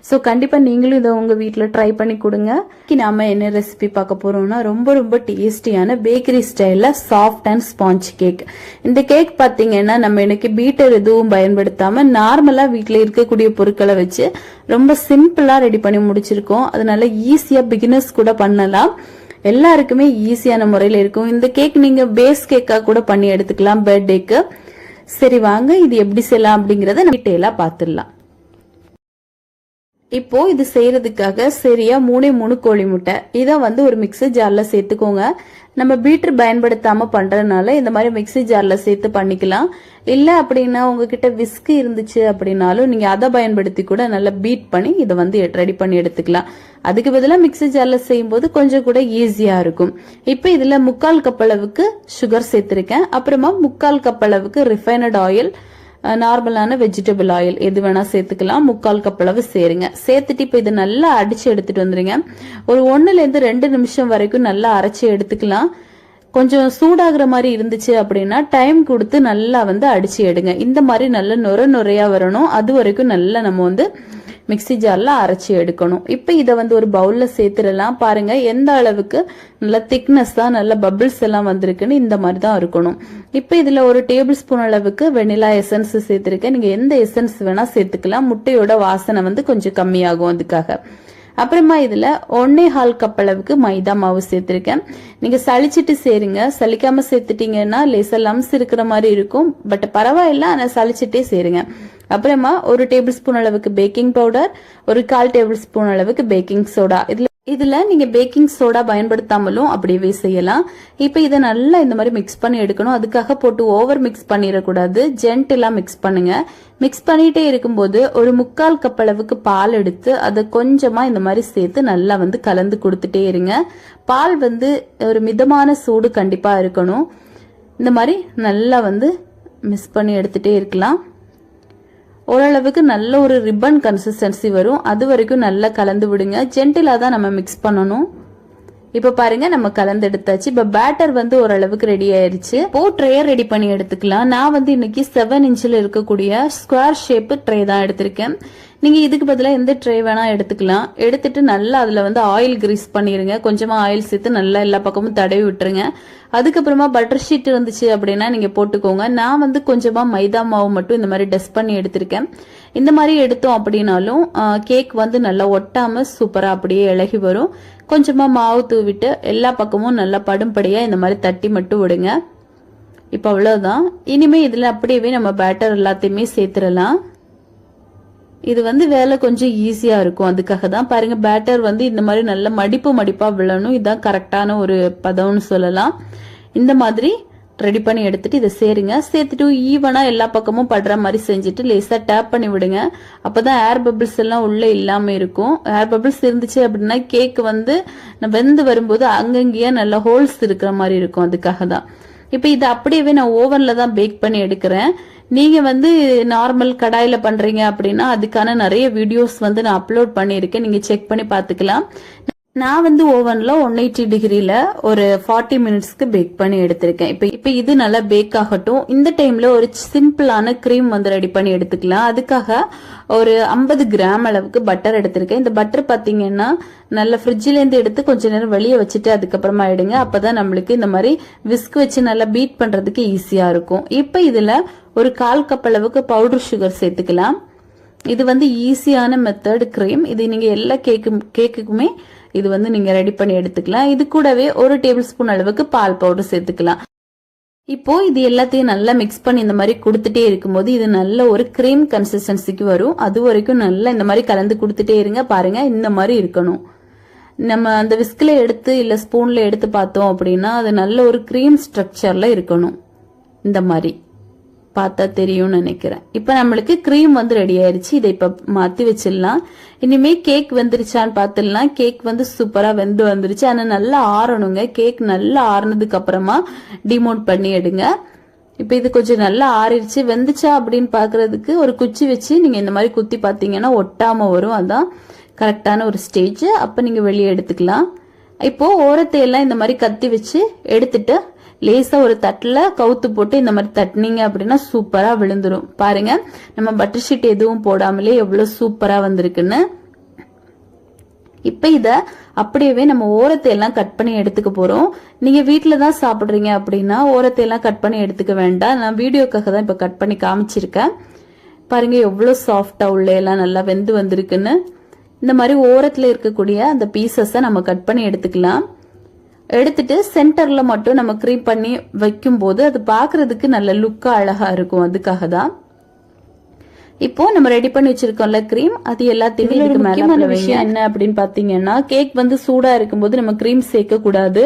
[SPEAKER 1] ஸோ கண்டிப்பாக நீங்களும் இதை உங்கள் வீட்டில் ட்ரை பண்ணி கொடுங்க. நாம என்ன ரெசிபி பார்க்க போகிறோம்னா ரொம்ப ரொம்ப டேஸ்டியான பேக்கரி ஸ்டைலில் சாஃப்ட் அண்ட் ஸ்பாஞ்ச் கேக் இந்த கேக் பார்த்தீங்கன்னா நம்ம எனக்கு பீட்டர் எதுவும் பயன்படுத்தாமல் நார்மலாக வீட்டில் இருக்கக்கூடிய பொருட்களை வச்சு ரொம்ப சிம்பிளாக ரெடி பண்ணி முடிச்சிருக்கோம். அதனால ஈஸியாக பிகினர்ஸ் கூட பண்ணலாம். எல்லாருக்குமே ஈஸியான முறையில் இருக்கும். இந்த கேக் நீங்க பேஸ் கேக்கா கூட பண்ணி எடுத்துக்கலாம் பர்த்டேக்கு சரி வாங்க இது எப்படி செய்யலாம் அப்படிங்கறத டீட்டெயிலா பார்த்துடலாம். இப்போ இது செய்யறதுக்காக சரியா மூணே மூணு கோழி முட்டை. இதை வந்து ஒரு மிக்ஸி ஜார்ல சேர்த்துக்கோங்க. நம்ம பீட்டர் பயன்படுத்தாம பண்றதுனால இந்த மாதிரி மிக்ஸி ஜார்ல சேர்த்து பண்ணிக்கலாம். இல்ல அப்படின்னா உங்ககிட்ட விஸ்க் இருந்துச்சு அப்படின்னாலும் நீங்க அதை பயன்படுத்தி கூட நல்லா பீட் பண்ணி இதை வந்து ரெடி பண்ணி எடுத்துக்கலாம். அதுக்கு பதிலாக மிக்ஸி ஜார்ல செய்யும் போது கொஞ்சம் கூட ஈஸியா இருக்கும். இப்போ இதுல முக்கால் கப் அளவுக்கு சுகர் சேர்த்திருக்கேன். அப்புறமா முக்கால் கப் அளவுக்கு ரிஃபைனட் ஆயில் நார்மலான வெஜிடபிள் ஆயில் எது வேணால் சேர்த்துக்கலாம். முக்கால் கப் அளவு சேருங்க. சேர்த்துட்டு இப்போ இதை நல்லா அடித்து எடுத்துகிட்டு வந்துடுங்க ஒரு ஒன்றுலேருந்து ரெண்டு நிமிஷம் வரைக்கும் நல்லா அரைச்சி எடுத்துக்கலாம். கொஞ்சம் சூடாகிற மாதிரி இருந்துச்சு அப்படின்னா டைம் கொடுத்து நல்லா வந்து அடிச்சு எடுங்க. இந்த மாதிரி நல்லா நுர நுரையாக வரணும். அது வரைக்கும் நல்லா நம்ம வந்து மிக்சி ஜாரில் அரைச்சி எடுக்கணும். இப்போ இதை வந்து ஒரு பவுலில் சேர்த்துடலாம். பாருங்க எந்த அளவுக்கு நல்ல திக்னஸ் தான் நல்ல பபிள்ஸ் எல்லாம் வந்திருக்குன்னு இந்த மாதிரி தான் இருக்கணும். இப்போ இதில் ஒரு டேபிள் ஸ்பூன் அளவுக்கு வெனிலா எசன்ஸ் சேர்த்துருக்கேன். நீங்கள் எந்த எசன்ஸ் வேணால் சேர்த்துக்கலாம். முட்டையோட வாசனை வந்து கொஞ்சம் கம்மியாகும் அதுக்காக. அப்புறமா இதில் ஒன்னே ஹால் கப் அளவுக்கு மைதா மாவு சேர்த்துருக்கேன். நீங்கள் சளிச்சிட்டு சேருங்க. சளிக்காமல் சேர்த்துட்டீங்கன்னா லேசாக லம்ஸ் இருக்கிற மாதிரி இருக்கும். பட் பரவாயில்ல ஆனால் சளிச்சிட்டே சேருங்க. அப்புறமா ஒரு டேபிள் ஸ்பூன் அளவுக்கு பேக்கிங் பவுடர் ஒரு கால் டேபிள் ஸ்பூன் அளவுக்கு பேக்கிங் சோடா. இதில் இதில் நீங்கள் பேக்கிங் சோடா பயன்படுத்தாமலும் அப்படியே செய்யலாம். இப்போ இதை நல்லா இந்த மாதிரி மிக்ஸ் பண்ணி எடுக்கணும். அதுக்காக போட்டு ஓவர் மிக்ஸ் பண்ணிடக்கூடாது. ஜென்டெல்லாம் மிக்ஸ் பண்ணுங்க. மிக்ஸ் பண்ணிட்டே இருக்கும்போது ஒரு முக்கால் கப் அளவுக்கு பால் எடுத்து அதை கொஞ்சமாக இந்த மாதிரி சேர்த்து நல்லா வந்து கலந்து கொடுத்துட்டே இருங்க. பால் வந்து ஒரு மிதமான சூடு கண்டிப்பாக இருக்கணும். இந்த மாதிரி நல்லா வந்து மிக்ஸ் பண்ணி எடுத்துகிட்டே இருக்கலாம். ஓரளவுக்கு நல்ல ஒரு ரிப்பன் கன்சிஸ்டன்சி வரும். அது வரைக்கும் நல்லா கலந்து விடுங்க. ஜென்டிலாக தான் நம்ம மிக்ஸ் பண்ணணும். இப்போ பாருங்க நம்ம கலந்து எடுத்தாச்சு. இப்போ பேட்டர் வந்து ஓரளவுக்கு ரெடி ஆயிருச்சு. இப்போ ட்ரே ரெடி பண்ணி எடுத்துக்கலாம். நான் வந்து இன்னைக்கு செவன் இன்ச்சில் இருக்கக்கூடிய ஸ்கொயர் ஷேப்பு ட்ரே தான் எடுத்திருக்கேன். நீங்கள் இதுக்கு பதிலாக எந்த ட்ரே வேணால் எடுத்துக்கலாம். எடுத்துட்டு நல்லா அதில் வந்து ஆயில் கிரீஸ் பண்ணிடுங்க கொஞ்சமாக ஆயில் சேர்த்து நல்லா எல்லா பக்கமும் தடவி விட்டுருங்க. அதுக்கப்புறமா பட்டர் ஷீட் இருந்துச்சு அப்படின்னா நீங்கள் போட்டுக்கோங்க. நான் வந்து கொஞ்சமாக மைதா மாவு மட்டும் இந்த மாதிரி டஸ்ட் பண்ணி எடுத்திருக்கேன். இந்த மாதிரி எடுத்தோம் அப்படின்னாலும் கேக் வந்து நல்லா ஒட்டாமல் சூப்பராக அப்படியே இழகி வரும். கொஞ்சமாக மாவு தூவிட்டு எல்லா பக்கமும் நல்லா படும்படியாக இந்த மாதிரி தட்டி மட்டும் விடுங்க. இப்போ அவ்வளோதான் இனிமேல் இதில் அப்படியே நம்ம பேட்டர் எல்லாத்தையுமே சேர்த்துடலாம். இது வந்து வேலை கொஞ்சம் ஈஸியா இருக்கும். அதுக்காக தான் பாருங்க பேட்டர் வந்து இந்த மாதிரி நல்ல மடிப்பு மடிப்பா விழணும். இதுதான் கரெக்டான ஒரு பதம்னு சொல்லலாம். இந்த மாதிரி ரெடி பண்ணி எடுத்துட்டு இதை சேருங்க. சேர்த்துட்டு ஈவனா எல்லா பக்கமும் படுற மாதிரி செஞ்சுட்டு லேசா டேப் பண்ணி விடுங்க. அப்பதான் ஏர் பபிள்ஸ் எல்லாம் உள்ள இல்லாம இருக்கும். ஏர் பபிள்ஸ் இருந்துச்சு அப்படின்னா கேக் வந்து வெந்து வரும்போது அங்கங்கேயே நல்ல ஹோல்ஸ் இருக்கிற மாதிரி இருக்கும். அதுக்காக தான். இப்போ இதை அப்படியே நான் ஓவன்ல தான் பேக் பண்ணி எடுக்கிறேன். நீங்க வந்து நார்மல் கடாயில பண்றீங்க அப்படின்னா அதுக்கான நிறைய வீடியோஸ் வந்து நான் அப்லோட் பண்ணியிருக்கேன். நீங்க செக் பண்ணி பார்த்துக்கலாம். நான் வந்து ஓவன்ல ஒன் எயிட்டி டிகிரியில் ஒரு ஃபார்ட்டி மினிட்ஸ்க்கு பேக் பண்ணி எடுத்திருக்கேன். இப்போ இப்போ இது நல்லா பேக் ஆகட்டும். இந்த டைம்ல ஒரு சிம்பிளான க்ரீம் வந்து ரெடி பண்ணி எடுத்துக்கலாம். அதுக்காக ஒரு ஐம்பது கிராம் அளவுக்கு பட்டர் எடுத்திருக்கேன். இந்த பட்டர் பாத்தீங்கன்னா நல்ல ஃப்ரிட்ஜ்ல இருந்து எடுத்து கொஞ்ச நேரம் வெளியே வச்சுட்டு அதுக்கப்புறமா எடுங்க. அப்பதான் நம்மளுக்கு இந்த மாதிரி விஸ்க் வச்சு நல்லா பீட் பண்றதுக்கு ஈஸியா இருக்கும். இப்போ இதுல ஒரு கால் கப் அளவுக்கு பவுடர் சுகர் சேர்த்துக்கலாம். இது வந்து ஈஸியான மெத்தட் க்ரீம் இது நீங்க எல்லா கேக்கு கேக்குக்குமே இது வந்து நீங்க ரெடி பண்ணி எடுத்துக்கலாம். இது கூடவே ஒரு டேபிள் ஸ்பூன் அளவுக்கு பால் பவுடர் சேர்த்துக்கலாம். இப்போ இது எல்லாத்தையும் நல்லா மிக்ஸ் பண்ணி இந்த மாதிரி கொடுத்துட்டே இருக்கும்போது இது நல்ல ஒரு கிரீம் கன்சிஸ்டன்சிக்கு வரும். அது வரைக்கும் நல்லா இந்த மாதிரி கலந்து கொடுத்துட்டே இருங்க. பாருங்க இந்த மாதிரி இருக்கணும். நம்ம அந்த விஸ்கில் எடுத்து இல்லை ஸ்பூனில் எடுத்து பார்த்தோம் அப்படின்னா அது நல்ல ஒரு க்ரீம் ஸ்ட்ரக்சரில் இருக்கணும். இந்த மாதிரி. பார்த்தா தெரியும்னு நினைக்கிறேன். இப்போ நம்மளுக்கு க்ரீம் வந்து ரெடி ஆயிருச்சு. இதை இப்போ மாற்றி வச்சிடலாம். இனிமே கேக் வெந்துருச்சான்னு பார்த்துடலாம் கேக் வந்து சூப்பராக வெந்து வந்துருச்சு. ஆனால் நல்லா ஆறணுங்க. கேக் நல்லா ஆறுனதுக்கு அப்புறமா டிமோட் பண்ணி எடுங்க. இப்போ இது கொஞ்சம் நல்லா ஆறிடுச்சு. வெந்துச்சா அப்படின்னு பார்க்கறதுக்கு ஒரு குச்சி வச்சு நீங்கள் இந்த மாதிரி குத்தி பார்த்தீங்கன்னா ஒட்டாமல் வரும். அதான் கரெக்டான ஒரு ஸ்டேஜ் அப்போ நீங்கள் வெளியே எடுத்துக்கலாம். இப்போ ஓரத்தை எல்லாம் இந்த மாதிரி கத்தி வச்சு எடுத்துட்டு லேசா ஒரு தட்டுல கவுத்து போட்டு இந்த மாதிரி தட்டினீங்க அப்படின்னா சூப்பரா விழுந்துரும். பாருங்க நம்ம பட்டர் ஷீட் எதுவும் போடாமலே எவ்வளவு சூப்பரா வந்திருக்குன்னு. இப்ப இத அப்படியே நம்ம ஓரத்தை எல்லாம் கட் பண்ணி எடுத்துக்க போறோம். நீங்க வீட்டில் தான் சாப்பிடுறீங்க அப்படின்னா ஓரத்தை எல்லாம் கட் பண்ணி எடுத்துக்க வேண்டாம். நான் வீடியோக்காக தான் இப்ப கட் பண்ணி காமிச்சிருக்கேன். பாருங்க எவ்வளவு சாஃப்டா உள்ள எல்லாம் நல்லா வெந்து வந்திருக்குன்னு. இந்த மாதிரி ஓரத்துல இருக்கக்கூடிய அந்த பீசஸை நம்ம கட் பண்ணி எடுத்துக்கலாம். எடுத்துட்டு சென்டர்ல மட்டும் நம்ம க்ரீம் பண்ணி வைக்கும்போது அது பார்க்கிறதுக்கு நல்ல லுக்கா அழகா இருக்கும். அதுக்காக தான் இப்போ நம்ம ரெடி பண்ணி வச்சிருக்கோம்ல க்ரீம் அது எல்லாத்தையுமே இதுக்கு மேல விஷயம் என்ன அப்படின்னு பாத்தீங்கன்னா கேக் வந்து சூடா இருக்கும்போது நம்ம க்ரீம் சேர்க்க கூடாது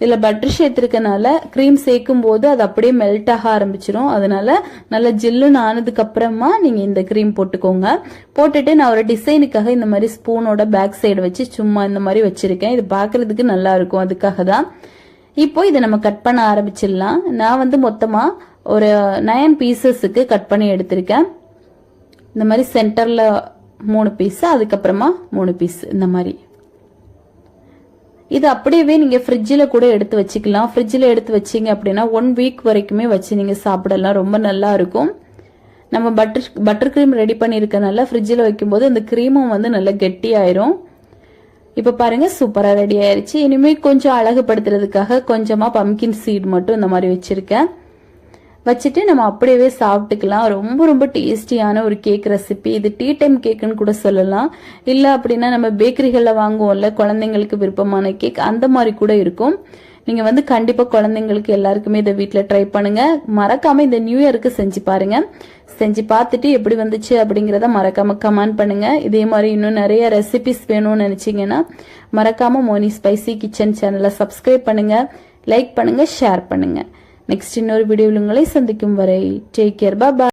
[SPEAKER 1] இதில் பட்டர் சேர்த்துருக்கனால க்ரீம் சேர்க்கும் போது அது அப்படியே மெல்ட் ஆக ஆரம்பிச்சிடும் அதனால நல்லா ஜில்லுன்னு ஆனதுக்கு அப்புறமா இந்த க்ரீம் போட்டுக்கோங்க. போட்டுட்டு நான் ஒரு டிசைனுக்காக இந்த மாதிரி ஸ்பூனோட பேக் சைடு வச்சு சும்மா இந்த மாதிரி வச்சிருக்கேன். இது பார்க்கறதுக்கு நல்லா இருக்கும். அதுக்காக தான். இப்போ இதை நம்ம கட் பண்ண ஆரம்பிச்சிடலாம். நான் வந்து மொத்தமா ஒரு நயன் பீசஸுக்கு கட் பண்ணி எடுத்திருக்கேன். இந்த மாதிரி சென்டர்ல மூணு பீஸ் அதுக்கப்புறமா மூணு பீஸ் இந்த மாதிரி. இது அப்படியே நீங்க ஃப்ரிட்ஜில் கூட எடுத்து வச்சுக்கலாம். ஃப்ரிட்ஜில் எடுத்து வச்சீங்க அப்படின்னா ஒன் வீக் வரைக்குமே வச்சு நீங்க சாப்பிடலாம். ரொம்ப நல்லா இருக்கும். நம்ம பட்டர் பட்டர் க்ரீம் ரெடி பண்ணியிருக்கனால ஃப்ரிட்ஜில் வைக்கும்போது அந்த க்ரீமும் வந்து நல்லா கெட்டி ஆயிரும் இப்போ பாருங்க சூப்பராக ரெடி ஆயிருச்சு. இனிமேல் கொஞ்சம் அழகுபடுத்துறதுக்காக கொஞ்சமாக பம்கின் சீட் மட்டும் இந்த மாதிரி வச்சிருக்கேன். வச்சுட்டு நம்ம அப்படியே சாப்பிட்டுக்கலாம். ரொம்ப ரொம்ப டேஸ்டியான ஒரு கேக் ரெசிபி இது டீ டைம் கேக்குன்னு கூட சொல்லலாம். இல்லை அப்படின்னா நம்ம பேக்கரிகளில் வாங்குவோம்ல குழந்தைங்களுக்கு விருப்பமான கேக் அந்த மாதிரி கூட இருக்கும். நீங்கள் வந்து கண்டிப்பாக குழந்தைங்களுக்கு எல்லாருக்குமே இதை வீட்டில் ட்ரை பண்ணுங்கள் மறக்காமல் இந்த நியூ இயருக்கு செஞ்சு பாருங்கள் செஞ்சு பார்த்துட்டு எப்படி வந்துச்சு அப்படிங்கிறத மறக்காம கமெண்ட் பண்ணுங்க. இதே மாதிரி இன்னும் நிறைய ரெசிபிஸ் வேணும்னு நினச்சிங்கன்னா மறக்காம மோனி ஸ்பைசி கிச்சன் சேனலை சப்ஸ்கிரைப் பண்ணுங்க. லைக் பண்ணுங்க ஷேர் பண்ணுங்க. நெக்ஸ்ட் இன்னொரு வீடியோவில் உங்களை சந்திக்கும் வரை டேக் கேர் பாபா